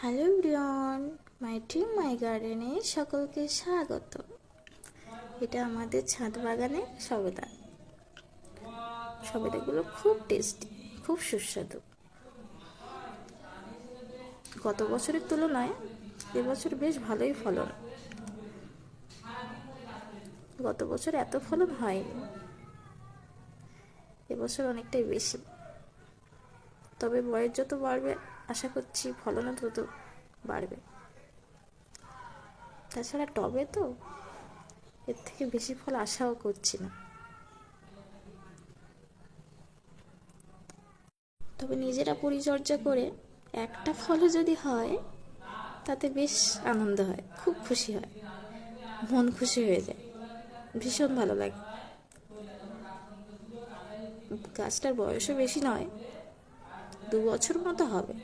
Hello ব্রিয়ন my dream my গার্ডেনে সকলকে স্বাগত। এটা আমাদের ছাদ বাগানে সবেদা। সবেদাগুলো খুব টেস্টি, খুব সুস্বাদু। গত বছরের তুলনায় এবছর বেশ ভালোই ফলন। গত বছর এত ফলন হয়নি, এবছর অনেকটাই বেশি। তবে বয়স যত বাড়বে, আশা করছি ফলনও তত বাড়বে। তাছাড়া টবে তো এর থেকে বেশি ফল আশাও করছি না। তবে নিজেরা পরিচর্যা করে একটা ফলও যদি হয়, তাতে বেশ আনন্দ হয়, খুব খুশি হয়, মন খুশি হয়ে যায়, ভীষণ ভালো লাগে। গাছটার বয়সও বেশি নয় দু বছর মতো হবে।